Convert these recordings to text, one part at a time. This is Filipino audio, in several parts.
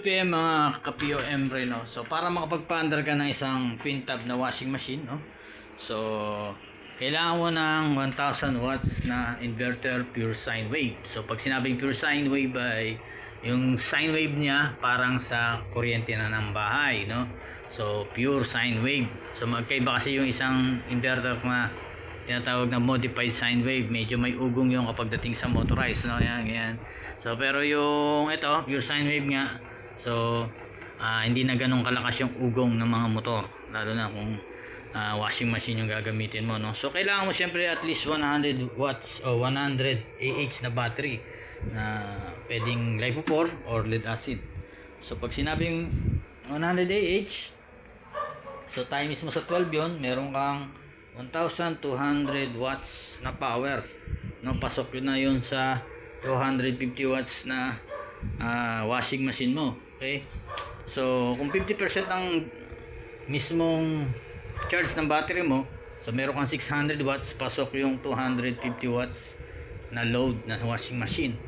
PM mga kapio Emre no. So para makapagpaandar ka ng isang pin tab na washing machine no. So kailangan mo ng 1000 watts na inverter pure sine wave. So pag sinabing pure sine wave ay yung sine wave niya parang sa kuryente na ng bahay no. So pure sine wave. So magkaiba kasi yung isang inverter na tinatawag na modified sine wave medyo may ugong yung kapag dating sa motorized no yan yan so pero yung ito pure sine wave nga so ah, hindi na ganun kalakas yung ugong ng mga motor lalo na kung ah, washing machine yung gagamitin mo no so kailangan mo syempre at least 100 watts o 100 AH na battery na pwedeng LiPo4 or lead acid so pag sinabing 100 AH So times mo sa 12 yon, meron kang 1,200 watts na power. No, pasok yun na yun sa 250 watts na ah, washing machine mo. Okay? So, kung 50% ang mismong charge ng battery mo, so meron kang 600 watts, pasok yung 250 watts na load na washing machine.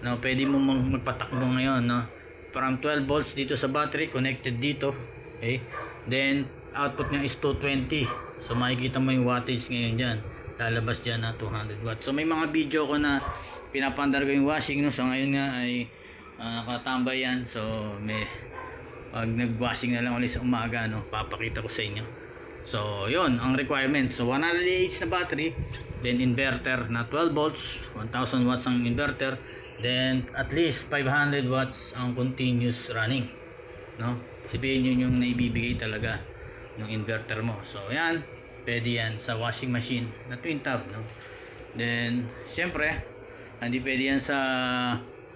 No, pwede mo mag- magpatakbo ngayon, no? From 12 volts dito sa battery, connected dito. Okay? Then, output niya is 220. So, makikita mo yung wattage ngayon dyan. Lalabas dyan na 200 watts. So, may mga video ko na pinapandar ko yung washing, no? So, ngayon nga ay ah, nakatambay yan. So, may pag nag-washing na lang ulit sa umaga, no? Papakita ko sa inyo. So, yun, ang requirements. So, 100 AH na battery, then inverter na 12 volts, 1000 watts ang inverter, then at least 500 watts ang continuous running. No? Sabihin yun yung naibibigay talaga ng inverter mo. So, yan, pwede yan sa washing machine na twin tab, no? Then, syempre, hindi pwede yan sa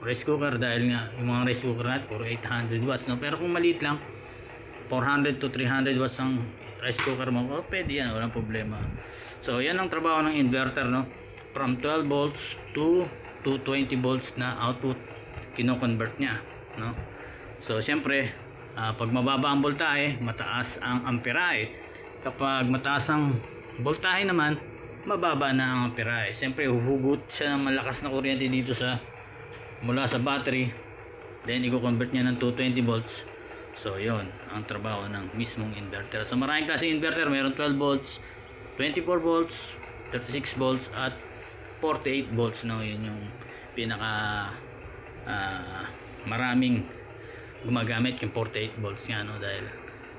rice cooker dahil nga yung mga rice cooker natin puro 800 watts, no? Pero kung maliit lang, 400 to 300 watts ang rice cooker mo, oh, pwede yan, walang problema. So, yan ang trabaho ng inverter, no? From 12 volts to 220 volts na output, kino-convert niya, no? So, siyempre, ah, pag mababa ang voltahe, mataas ang amperahe. Kapag mataas ang voltahe naman, mababa na ang amperahe. Siyempre, huhugot siya ng malakas na kuryente dito sa mula sa battery. Then, i-convert niya ng 220 volts. So, yon ang trabaho ng mismong inverter. So, maraming klase inverter. Meron 12 volts, 24 volts, 36 volts, at 48 volts. No? Yun yung pinaka ah, maraming gumagamit yung 48 volts nga no dahil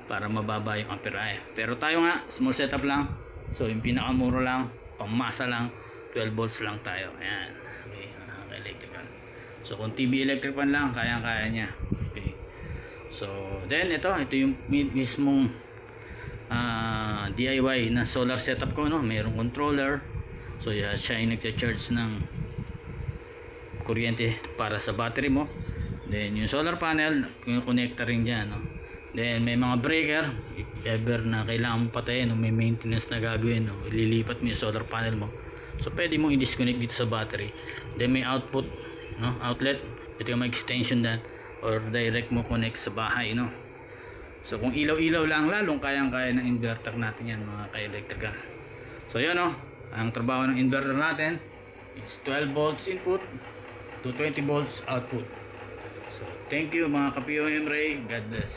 para mababa yung amperahe pero tayo nga small setup lang so yung pinakamuro lang pangmasa lang 12 volts lang tayo ayan okay so kung TV electric pan lang kaya kaya niya. Okay. So then ito ito yung mi- mismong ah, DIY na solar setup ko no? Mayroong controller. So yeah, siya yung nagcha-charge ng kuryente para sa battery mo. Then yung solar panel yung connector rin dyan no? then may mga breaker. Ever na kailangan mo patayin o may maintenance na gagawin no? ililipat mo yung solar panel mo. So pwede mong i-disconnect dito sa battery. Then may output no? outlet ito yung may extension dan or direct mo connect sa bahay no so kung ilaw-ilaw lang lalong kayang-kaya ng inverter natin yan mga ka-electrical so yun no ang trabaho ng inverter natin is 12 volts input to 20 volts output. So, thank you mga ka-POM Ray. God bless.